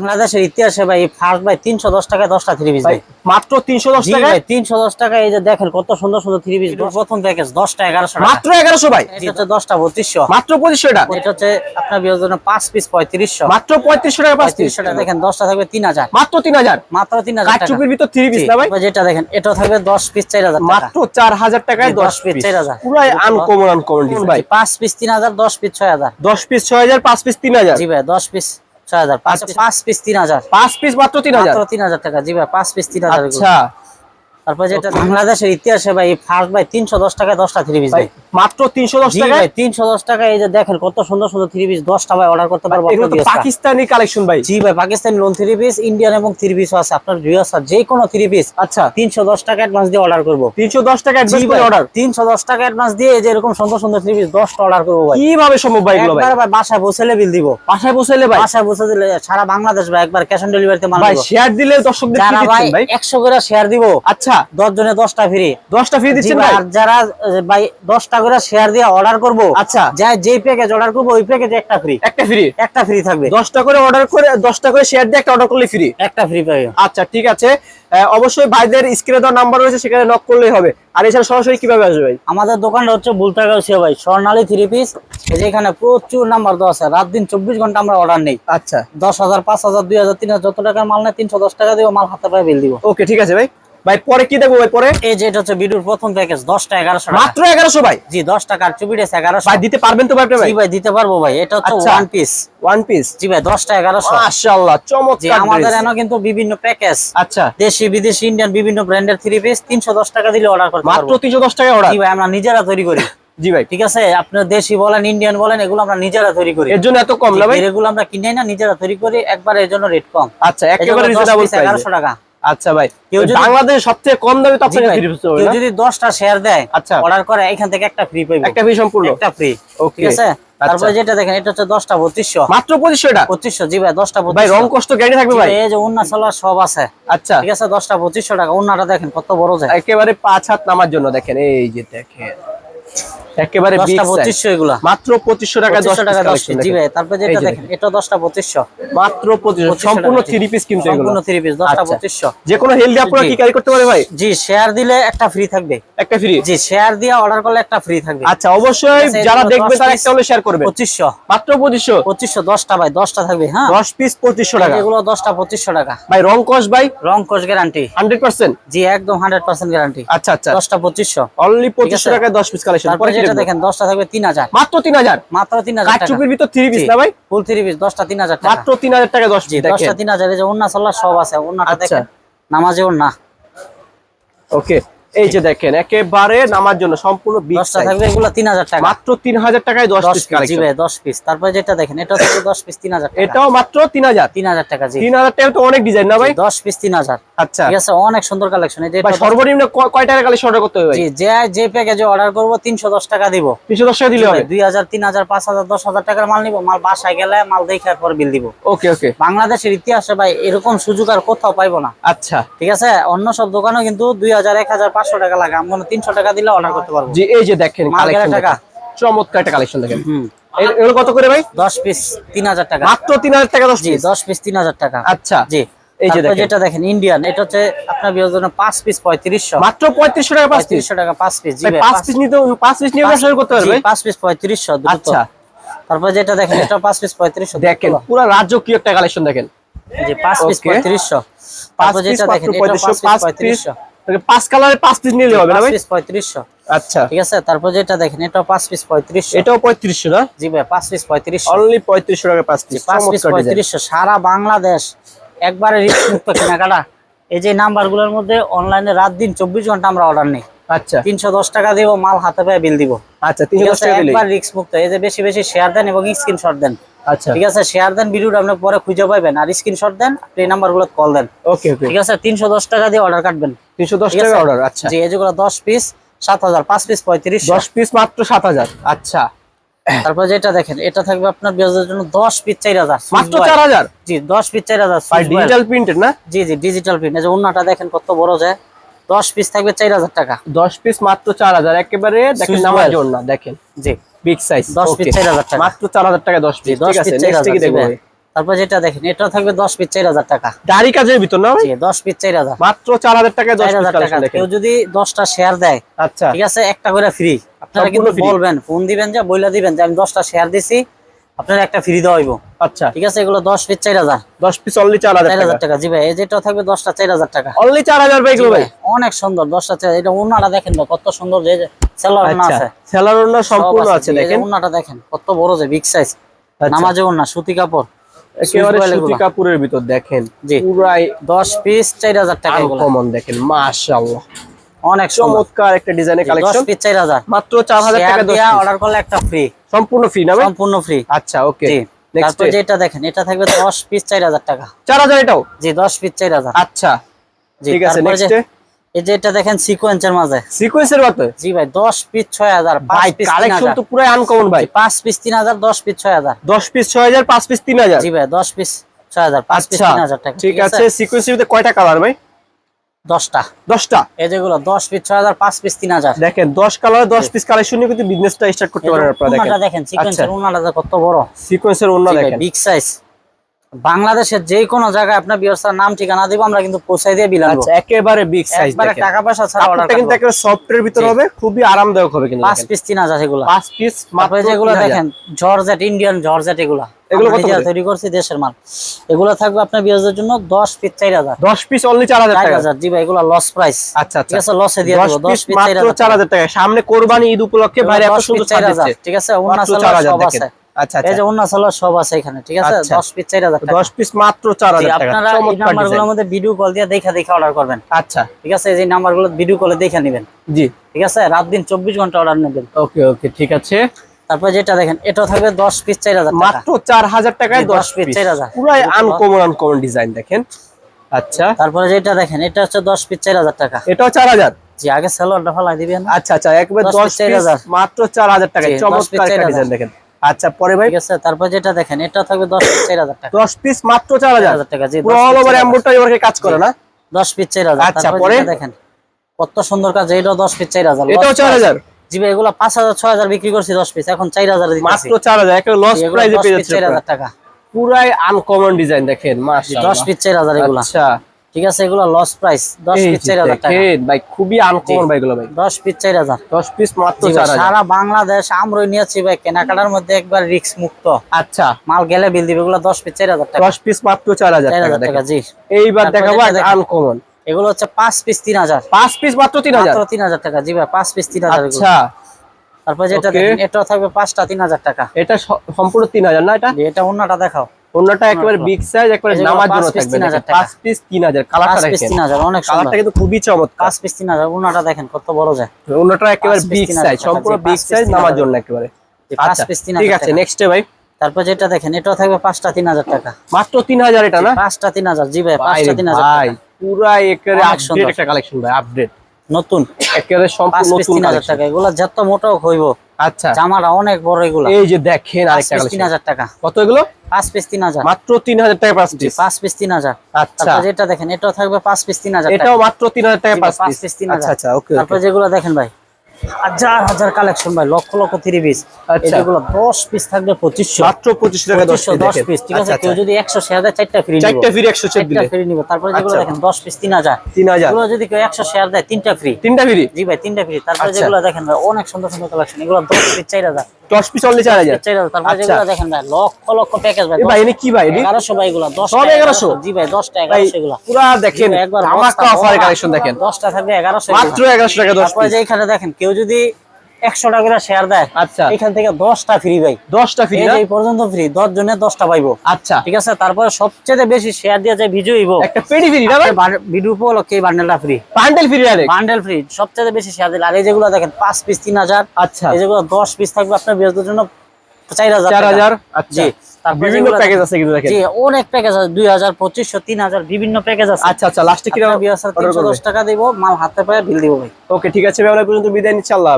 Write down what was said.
বাংলাদেশের ইতিহাসে ভাই ফার্স্ট ভাই তিনশো দশ টাকায় দশটা থ্রি পিস ভাই মাত্র তিনশো দশ ভাই তিনশো দশ টাকা এই যে দেখেন কত সুন্দর সুন্দর থ্রি পিস প্রথম প্যাকেজ দশটা এগারোশো মাত্র এগারোশো ভাই? এটা হচ্ছে দশটা বত্রিশশো মাত্র পঁচিশশো এটা এটা হচ্ছে আপনার বিয়ের জন্য পাঁচ পিস পঁয়ত্রিশশো। মাত্র পঁয়ত্রিশশো টাকা পাঁচ পিস পঁয়ত্রিশশো টাকা দেখেন দশটা থাকবে তিন হাজার। মাত্র তিন হাজার? মাত্র তিন হাজার টাকা। কাঠচুপির ভিতর থ্রি পিস না ভাই? যেটা দেখেন এটা থাকবে দশ পিস চার হাজার মাত্র চার হাজার টাকায় দশ দশ পিস চার হাজার। পুরাই আনকমন আনকমন ভাই। পাঁচ পিস তিন হাজার দশ পিস ছয় হাজার। দশ পিস ছয় হাজার পাঁচ পিস তিন হাজার। জি ভাই দশ পিস ছয় হাজার পাঁচ আচ্ছা। পাঁচ পিস তিন হাজার। পাঁচ পিস মাত্র তিন হাজার? মাত্র তিন হাজার টাকা জি ভাই পিস আচ্ছা। তারপর যেটা বাংলাদেশের ইতিহাসে ভাই ফার্স্ট ভাই তিনশো দশ টাকায় দশটা থ্রি পিস ভাই মাত্র তিনশো দশ তিনশো দশ টাকা এই যে দেখেন কত সুন্দর সুন্দর থ্রি পিস দশটা ভাই অর্ডার করতে পারব পাকিস্তানি কালেকশন ভাই। জি ভাই Pakistani lawn three piece Indian এবং থ্রি পিস আছে। আপনার ভিউয়ার্স যে কোনো থ্রি পিস আচ্ছা। তিনশো দশ টাকা অ্যাডভান্স দিয়ে অর্ডার করব। তিনশো দশ টাকা অ্যাডভান্স করে অর্ডার তিনশো দশ টাকা অ্যাডভান্স দিয়ে এই যে এরকম সুন্দর সুন্দর থ্রি পিস দশটা অর্ডার করব ভাই। কীভাবে সম্ভব ভাই এগুলো ভাই? ভাই বাসায় বসেলে বিল দিব। বাসায় ভাই? বাসায় বসে দিলে সারা বাংলাদেশ ভাই একবার ক্যাশ অন ডেলিভারিতে মাল ভাই শেয়ার দিলে দর্শকদের যারা ভাই দিচ্ছেন ভাই। একশো করে শেয়ার দিব আচ্ছা। দশ জনে দশটা ফ্রি দশটা ফ্রি দিচ্ছেন ভাই? আর যারা ভাই দশটা করে শেয়ার দিয়ে অর্ডার করব। আচ্ছা। যা যে প্যাকেজ অর্ডার করব ওই প্যাকেজে একটা ফ্রি একটা ফ্রি একটা ফ্রি থাকবে। দশটা করে অর্ডার করে দশটা করে শেয়ার দিয়ে একটা অর্ডার করলে ফ্রি একটা ফ্রি পাবে। আচ্ছা ঠিক আছে। অবশ্যই ভাইদের স্ক্রিনে দেওয়ার নাম্বার রয়েছে সেখানে নক করলেই হবে। আর এছাড়া সরাসরি কীভাবে আসবে ভাই? আমাদের দোকানটা হচ্ছে বুলতাগাছিয়া ভাই স্বর্ণালী থ্রি পিস যেখানে প্রচুর নাম্বার দেওয়া আছে। রাত দিন চব্বিশ ঘণ্টা আমরা অর্ডার নেই। আচ্ছা। দশ হাজার পাঁচ হাজার দুই হাজার তিন হাজার যত টাকার মাল নেয় তিনশো দশ টাকা দিব মাল হাতে পায়ে বিল দিব। ওকে ঠিক আছে ভাই। ভাই পরে কি দেখব ভাই পরে? এই যে এটা হচ্ছে বিডুর প্রথম প্যাকেজ দশটা এগারোশো টাকা। মাত্র এগারোশো ভাই? জি দশ টাকার চুপিটেস এগারোশো। ভাই দিতে পারবেন তো ভাই ভাই? জি ভাই দিতে পারব ভাই। এটা হচ্ছে। ওয়ান পিস ওয়ান পিস জি ভাই দশটা এগারোশো। মাশাআল্লাহ জি চমৎকার আমাদের dress। কিন্তু বিভিন্ন প্যাকেজ আচ্ছা। দেশি বিদেশি ইন্ডিয়ান বিভিন্ন ব্র্যান্ডের থ্রি পিস তিনশো দশ টাকা দিলে অর্ডার করতে মাত্র পারব। তিনশো দশ টাকা অর্ডার জি ভাই আমরা নিজেরা তৈরি করি। জি ভাই। ঠিক আছে? আপনার দেশি বলেন ইন্ডিয়ান বলেন এগুলো আমরা নিজেরা তৈরি করি। এর জন্য এত কম না ভাই? এগুলো আমরা কিনে না নিজেরা তৈরি করি একবার এর জন্য রেট কম। আচ্ছা একেবারে রিজনেবল প্রাইস এগারোশো টাকা। আচ্ছা ভাই কেউ যদি- বাংলাদেশের সবথেকে কম দামে তো আপনার দিতে কেউ যদি দশটা শেয়ার দেয় আচ্ছা। অর্ডার করে এখান থেকে একটা ফ্রি পাইবো। একটা ফ্রি সম্পূর্ণ? একটা ফ্রি Okay, ঠিক আছে? আচ্ছা। তারপরে যেটা দেখেন এটা হচ্ছে দশটা পঁচিশশো। মাত্র পঁচিশশো এটা? পঁচিশশো জি ভাই দশটা ভাই রং কষ্ট গ্যারান্টি থাকবে ভাই। এই যে উন্না সালোয়ার সব আছে। আচ্ছা। ঠিক আছে দশটা পঁচিশশো টাকা উন্নাটা দেখেন কত বড় যায় একেবারে পাঁচ হাত নামার জন্য দেখেন এই যে দেখেন। একেবারে big দশটা size। পঁচিশশো এগুলা। মাত্র পঁচিশশো টাকা দশ পঁচিশশো টাকা দশ collection পিস জি ভাই তারপরে যেটা দেখেন এটা দশটা পঁচিশশো। মাত্র 2500 সম্পূর্ণ টাকা। থ্রি পিস কিন্তু এগুলো। সম্পূর্ণ থ্রি পিস দশটা আচ্ছা। পঁচিশশো। যে কোনো হেলদি আপনারা কি ক্যারি করতে পারে ভাই? জি শেয়ার দিলে একটা ফ্রি থাকবে। একটা ফ্রি জি শেয়ার দিয়ে অর্ডার করলে একটা ফ্রি থাকবে। আচ্ছা অবশ্যই যারা দেখবে তারা একটা হলে শেয়ার করবে। পঁচিশশো। মাত্র পঁচিশশো? পঁচিশশো দশটা ভাই দশটা থাকবে হ্যাঁ। দশ পিস পঁচিশশো টাকা। এগুলো দশটা পঁচিশশো টাকা। ভাই রং কস ভাই? রং কোষ গ্যারান্টি হান্ড্রেড পার্সেন্ট জি একদম হান্ড্রেড পার্সেন্ট গ্যারান্টি আচ্ছা আচ্ছা। দশটা পঁচিশশো। অনলি পঁচিশশো আছে। টাকায় দশ পিস কালেকশন তারপরে যেটা দেখেন দশটা থাকবে তিন হাজার। মাত্র তিন হাজার? মাত্র তিন হাজার টাকা। কাঠচুপির ভিতর থ্রি পিস না ভাই? ফুল থ্রি পিস দশটা তিন হাজার টাকা। মাত্র তিন হাজার টাকা দশ জি পিস দেখেন। তিন হাজার এই যে উন্না সাল্লাহ সব আছে উন্নাটা আচ্ছা। দেখেন নামাজে উন্না ওকে। এই যে দেখেন একেবারে নামার জন্য সম্পূর্ণ দশটা থাকবে এগুলো তিন হাজার টাকা। মাত্র তিন হাজার টাকায় দশ পিস দশ পিস তারপরে যেটা দেখেন এটা থাকবে দশ পিস তিন হাজার টাকা। এটাও মাত্র তিন হাজার। তিন হাজার টাকা জি। তিন হাজার টাকা তো অনেক ডিজাইন না ভাই? দশ পিস তিন হাজার। আচ্ছা। ঠিক আছে অনেক সুন্দর কালেকশন এই যে ভাই সর্বনিম্ন কয় টাকা কালেকশন অর্ডার করতে হবে ভাই? জি যে যে প্যাকেজে অর্ডার করব তিনশো দশ টাকা দিব। তিনশো দশ টাকা দিলে হবে? দুই হাজার তিন হাজার পাঁচ হাজার দশ হাজার টাকার মাল নিবো মাল বাসায় গেলে মাল দেখার পর বিল দিব। ওকে ওকে। বাংলাদেশের ইতিহাসে ভাই এরকম সুযোগ আর কোথাও পাইবো না। আচ্ছা। ঠিক আছে অন্য সব দোকানেও কিন্তু দুই হাজার এক হাজার পাঁচশো টাকা লাগে আমরা তিনশো টাকা দিলে অর্ডার করতে পারব। জি এই যে দেখেন কালেকশন টাকা। চমৎকার একটা কালেকশন দেখেন। এগুলো কত করে ভাই? দশ পিস তিন হাজার টাকা। মাত্র তিন হাজার টাকা দশ জি দশ পিস তিন হাজার টাকা। আচ্ছা। জি। এই যে যেটা দেখেন ইন্ডিয়ান এটা হচ্ছে আপনার বিয়ের জন্য পিস পঁয়ত্রিশশো। মাত্র পঁয়ত্রিশশো টাকা পাঁচ পিস পঁয়ত্রিশশো টাকা পাঁচ পিস জি পিস নিতে পাঁচ পিস নিয়ে ব্যবসা করতে পারবে? জি, পাঁচ পিস পঁয়ত্রিশশো দ্রুত। আচ্ছা। তারপর যেটা দেখেন এটা পাঁচ পিস পঁয়ত্রিশশো দেখেন পুরো রাজকীয় একটা কালেকশন দেখেন। জি পাঁচ পিস Okay. পঁয়ত্রিশশো। পাঁচ তারপর পিস যেটা দেখেন এটা পঁয়ত্রিশশো পিস পাঁচ পিস পঁয়ত্রিশশো। পাঁচ কালারে পাঁচ পিস নিলে হবে না ভাই? পঁয়ত্রিশশো। আচ্ছা। ঠিক আছে? তারপর যেটা দেখেন এটা পাঁচ পিস পঁয়ত্রিশশো। এটাও পঁয়ত্রিশশো না? জি ভাই পাঁচ পিস পঁয়ত্রিশশো। অনলি পঁয়ত্রিশশো টাকা পাঁচ পিস পাঁচ পিস পঁয়ত্রিশশো। সারা বাংলাদেশ একবারে রিস্ক মুক্ত কেনাকাটা এই যে নাম্বারগুলোর মধ্যে অনলাইনে রাত দিন চব্বিশ ঘণ্টা আমরা অর্ডার নেই। আচ্ছা। তিনশো দশ টাকা দিব মাল হাতে পায়ে বিল দিব। আচ্ছা তিনশো দশ টাকা একবার রিস্ক মুক্ত। এই যে বেশি বেশি শেয়ার দেন এবং স্ক্রিনশট দেন। আচ্ছা। ঠিক আছে শেয়ার দেন ভিডিওটা আপনি পরে খুঁজে পাবেন। আর স্ক্রিনশট দেন এই নাম্বারগুলো কল দেন। ওকে ওকে ঠিক আছে তিনশো দশ টাকা দিয়ে অর্ডার কাটবেন। তিনশো দশ ঠিক টাকা অর্ডার আচ্ছা। জি এই যেগুলো দশ পিস সাত হাজার পাঁচ পিস পঁয়ত্রিশ। দশ পিস মাত্র সাত হাজার। আচ্ছা। তারপর যেটা দেখেন এটা থাকবে আপনার বিয়াজের জন্য দশ পিস চার হাজার। মাত্র চার হাজার? জি দশ পিস চার হাজার। ডিজিটাল প্রিন্টেড না? জি জি ডিজিটাল প্রিন্ট এই যে উন্নাটা দেখেন কত বড় যায় দশ পিস থাকবে চার হাজার টাকা। দশ পিস মাত্র চার হাজার। একেবারে দেখেন নামার জন্য না দেখেন। জি। বিগ সাইজ 10 পিস 4000 টাকা। মাত্র চার হাজার টাকা দশ জি পিস ঠিক আছে নেক্সট কি দেখব। তারপর যেটা দেখেন এটা থাকবে দশ পিস চার হাজার টাকা। দাড়ি কাজের ভিতর না ভাই? জি দশ পিস চার হাজার। মাত্র চার হাজার টাকায় দশ চার পিস হাজার টাকা। কালেকশন দেখেন। কেউ যদি দশটা শেয়ার দেয় আচ্ছা। ঠিক আছে একটা করে ফ্রি আপনারা কিন্তু বলবেন ফোন দিবেন যা বইলা দিবেন যে আমি দশটা শেয়ার দিছি আপনার একটা ফ্রি দেওয়া হইব। আচ্ছা। ঠিক আছে এগুলো দশ পিস চার হাজার। দশ পিস অনলি চার হাজার চার টাকা। হাজার জি ভাই এই যেটা থাকবে দশটা চার হাজার টাকা। অনলি চার হাজার ভাই এগুলো ভাই অনেক সুন্দর দশটা চার এটা উন্নাটা দেখেন ভাই কত সুন্দর যে সেলার উন্না আচ্ছা আছে। সেলার ওড়না সম্পূর্ণ আছে। দেখেন। উন্নাটা দেখেন কত বড় যে বিগ সাইজ আচ্ছা। নামাজে উন্না সুতি কাপড়। একেবারে সুতি কাপড়ের ভিতর দেখেন। পুরাই দশ পিস চার হাজার টাকা এগুলো। আনকমন দেখেন মাশাআল্লাহ। অনেক চমৎকার একটা ডিজাইনের কালেকশন পিস চার হাজার। মাত্র চার হাজার টাকা দশ piece। অর্ডার করলে একটা ফ্রি সম্পূর্ণ ফ্রি না সম্পূর্ণ ফ্রি আচ্ছা ওকে জি। নেক্সট তারপর যেটা দেখেন এটা থাকবে দশ পিস চার হাজার টাকা। চার হাজার এটাও? জি দশ পিস চার হাজার। আচ্ছা। জি ঠিক আছে নেক্সট এই যে এটা দেখেন সিকোয়েন্সের মাঝে। সিকোয়েন্সের মতো জি ভাই দশ পিস ছয় হাজার ভাই কালেকশন তো পুরো আনকমন ভাই। পাঁচ পিস তিন হাজার দশ পিস ছয় হাজার। দশ পিস ছয় হাজার পাঁচ পিস তিন হাজার। জি ভাই দশ পিস ছয় হাজার পাঁচ পিস আচ্ছা তিন হাজার টাকা ঠিক আছে সিকোয়েন্সের ভিতরে কয়টা কালার ভাই? দশটা। দশটা? এই যেগুলো দশ পিস ছয় হাজার পাঁচ পিস তিন হাজার। দেখেন দশ কালার দশ পিস কালেকশন কিন্তু বিজনেসটা স্টার্ট করতে পারেন আপনারা দেখেন। দেখেন সিকোয়েন্সের উন্নাটা কত বড়। সিকোয়েন্সের অন্য দেখেন। বিগ সাইজ বাংলাদেশের যে কোনো জায়গায় আপনার বিয়সার নাম ঠিকানা দিব আমরা কিন্তু পৌঁছাই দিয়ে বিলাম আচ্ছা একেবারে বিগ সাইজ একবারে টাকা পয়সা ছাড়া অর্ডার কিন্তু একেবারে সফটের ভিতর হবে খুবই আরামদায়ক হবে কিন্তু পাঁচ পিস তিন হাজার এগুলো। পাঁচ পিস মাত্র যেগুলো দেখেন জর্জেট ইন্ডিয়ান জর্জেট এগুলো। এগুলো কত? তৈরি করছি দেশের মাল। এগুলো থাকবে আপনার বিয়াজের জন্য দশ পিস চার হাজার। দশ পিস অনলি চার হাজার চার টাকা। হাজার। জি ভাই এগুলো লস প্রাইস আচ্ছা আচ্ছা। ঠিক আছে লসে দিয়ে দেবো। দশ পিস পিস চার মাত্র হাজার চার হাজার টাকা। সামনে কোরবানি ঈদ উপলক্ষে ভাই এত সুন্দর ছাড় ঠিক আছে অন্য মাত্র চার হাজার সব আছে। আচ্ছা এই আচ্ছা যে অন্য সব আছে এখানে ঠিক আছে? আচ্ছা। দশ পিস চার হাজার টাকা। দশ পিস মাত্র চার জি, হাজার টাকা আপনারা এই নাম্বারগুলোর মধ্যে ভিডিও কল দিয়ে দেখা দেখে অর্ডার করবেন। আচ্ছা। ঠিক আছে? এই যে নাম্বারগুলো ভিডিও কলে দেখে নেবেন। জি। ঠিক আছে? রাত দিন চব্বিশ ঘণ্টা অর্ডার নেবেন। ওকে ওকে ঠিক আছে। তারপর যেটা দেখেন এটা থাকবে দশ পিস চার হাজার টাকা। মাত্র চার হাজার টাকায় দশ 10 পিস 4000 পুরাই আনকমন আনকমন ডিজাইন দেখেন। আচ্ছা। তারপরে যেটা দেখেন এটা হচ্ছে দশ পিস চার হাজার টাকা। এটাও চার হাজার? জি আগে সেলোয়ারটা ফলাই দিবেন। আচ্ছা আচ্ছা একবার 10 দশ পিস মাত্র চার হাজার টাকা জি, 10 চমৎকার একটা ডিজাইন দেখেন। আচ্ছা পরে ভাই? ঠিক আছে তারপর যেটা দেখেন এটা থাকবে দশ পিস চার হাজার টাকা। দশ পিস মাত্র 4000 টাকা, জি, পুরো অল ওভার 4000 এম্বোটারি ওয়ার্কে কাজ করে না? দশ পিস চার হাজার আচ্ছা, পরে? দেখেন কত সুন্দর কাজ এটাও দশ পিস চার হাজার এটাও চার হাজার? জি ভাই এগুলো পাঁচ হাজার ছয় হাজার বিক্রি করছি দশ পিস এখন চার হাজার মাত্র চার হাজার একটা লস প্রাইজে পেয়ে যাচ্ছে চার হাজার টাকা। পুরাই আনকমন ডিজাইন দেখেন মাশাআল্লাহ দশ পিস চার হাজার এগুলো। আচ্ছা। ঠিক আছে এগুলো লস প্রাইস দশ এই পিস যে চার হাজার টাকা। দেখেন ভাই খুবই আনকমন ভাই গুলো ভাই। দশ পিস চার হাজার। দশ পিস মাত্র জি ভাই, চার হাজার। সারা বাংলাদেশ আমরই নিয়েছি ভাই কেনাকাটার মধ্যে একবার রিস্ক মুক্ত। আচ্ছা। মাল গেলে বিল দিবে এগুলো দশ পিস চার হাজার টাকা। দশ পিস মাত্র চার হাজার চার টাকা হাজার জি। এইবার দেখাবো আনকমন এগুলো হচ্ছে পাঁচ পিস তিন হাজার। পাঁচ পিস মাত্র তিন হাজার? মাত্র তিন হাজার টাকা জি ভাই পাঁচ পিস তিন হাজার এগুলো। আচ্ছা। তারপর যেটা. দেখেন থাকবে পাঁচটা তিন হাজার টাকা। এটা সম্পূর্ণ তিন হাজার না এটা? এটা অন্যটা দেখাও। অন্যটা একেবারে বিগ সাইজ একেবারে নামার জন্য থাকবে 3000 দেখেন। টাকা। পাঁচ পিস তিন হাজার কালারটা দেখেন। তিন হাজার অনেক সুন্দর। কালারটা কিন্তু খুবই চমৎকার। পাঁচ পিস তিন হাজার অন্যটা দেখেন কত বড় যায়। অন্যটা একেবারে বিগ সাইজ সম্পূর্ণ বিগ সাইজ নামার জন্য একেবারে। জি, পাঁচ আচ্ছা 3000 ঠিক আছে। নেক্সটে ভাই। তারপর যেটা দেখেন এটাও থাকবে পাঁচটা তিন হাজার টাকা। মাত্র তিন হাজার এটা না? পাঁচটা তিন হাজার জি ভাই ভাই পাঁচটা তিন হাজার ভাই টাকা। পুরা একেবারে আপডেট একটা কালেকশন ভাই আপডেট নতুন। একেবারে সম্পূর্ণ নতুন কালেকশন টাকা এগুলা যত মোটাও হইব। আচ্ছা। জামাটা অনেক বড় এগুলো। এই যে দেখেন আরেকটা তিন হাজার টাকা। কত এগুলো? পাঁচ পিস তিন হাজার। মাত্র তিন হাজার টাকা পাঁচ পিস। পাঁচ পিস তিন হাজার। আচ্ছা। যেটা দেখেন এটাও থাকবে পাঁচ পিস তিন হাজার এটাও মাত্র তিন হাজার টাকা পাঁচ পিস। তিন আচ্ছা হাজার। আচ্ছা ওকে তারপর যেগুলো দেখেন ভাই হাজার হাজার কালেকশন ভাই লক্ষ লক্ষ থ্রি পিস এগুলো দশ পিস থাকবে পঁচিশশো। মাত্র পঁচিশ টাকা দশ দশ পিস ঠিক আছে? কেউ যদি একশো শেয়ার হাজার চারটা ফ্রি চারটা ফ্রি একশো ফ্রি নিবো। তারপরে যেগুলো আচ্ছা। দেখেন দশ পিস তিন হাজার। তিন হাজার। এগুলো যদি কেউ একশো শেয়ার দেয় তিনটা ফ্রি তিনটা ফ্রি জি ভাই তিনটা ফ্রি তারপরে আচ্ছা। যেগুলো দেখেন ভাই অনেক সুন্দর সুন্দর কালেকশন এগুলো দশ পিস চার হাজার। দশ পিস অনলি আচ্ছা। যেগুলো দেখেন ভাই লক্ষ লক্ষ প্যাকেজ ভাই এনে কি ভাই এগুলো সব 1100? জি ভাই এগুলো। পুরা দেখেন ধামাকা কালেকশন দেখেন। দশটা থাকবে এগারোশো মাত্র এগারোশো টাকা দশ তারপরে পিস যে এখানে দেখেন কেউ যদি একশো টাকা করে শেয়ার দেয়। আচ্ছা। এখান থেকে দশটা ফ্রি ভাই। দশটা ফ্রি এই পর্যন্ত ফ্রি দশ জনের দশটা পাইবো। আচ্ছা। ঠিক আছে? তারপরে সবচেয়ে বেশি শেয়ার দিয়ে যে ভিডিও হইব একটা পেডি ফ্রি ভিডিও উপলক্ষে বান্ডেলটা free bundle free bundle free সবচেয়ে বেশি শেয়ার দিলে। আর এই যেগুলো দেখেন পাঁচ পিস তিন হাজার আচ্ছা। এই যেগুলো দশ পিস থাকবে আপনার জন্য চার হাজার চার হাজার? আচ্ছা। জি। বিভিন্ন প্যাকেজ আছে কিন্তু দেখেন। জি অনেক প্যাকেজ আছে। দুই হাজার পঁচিশশো তিন হাজার বিভিন্ন প্যাকেজ আছে। আচ্ছা আচ্ছা লাস্টে টাকা দিব মাল হাতে পায়ে বিল দিব ভাই। ওকে ঠিক আছে ভাই আমরা পর্যন্ত বিদায় নিচ্ছি আল্লাহ।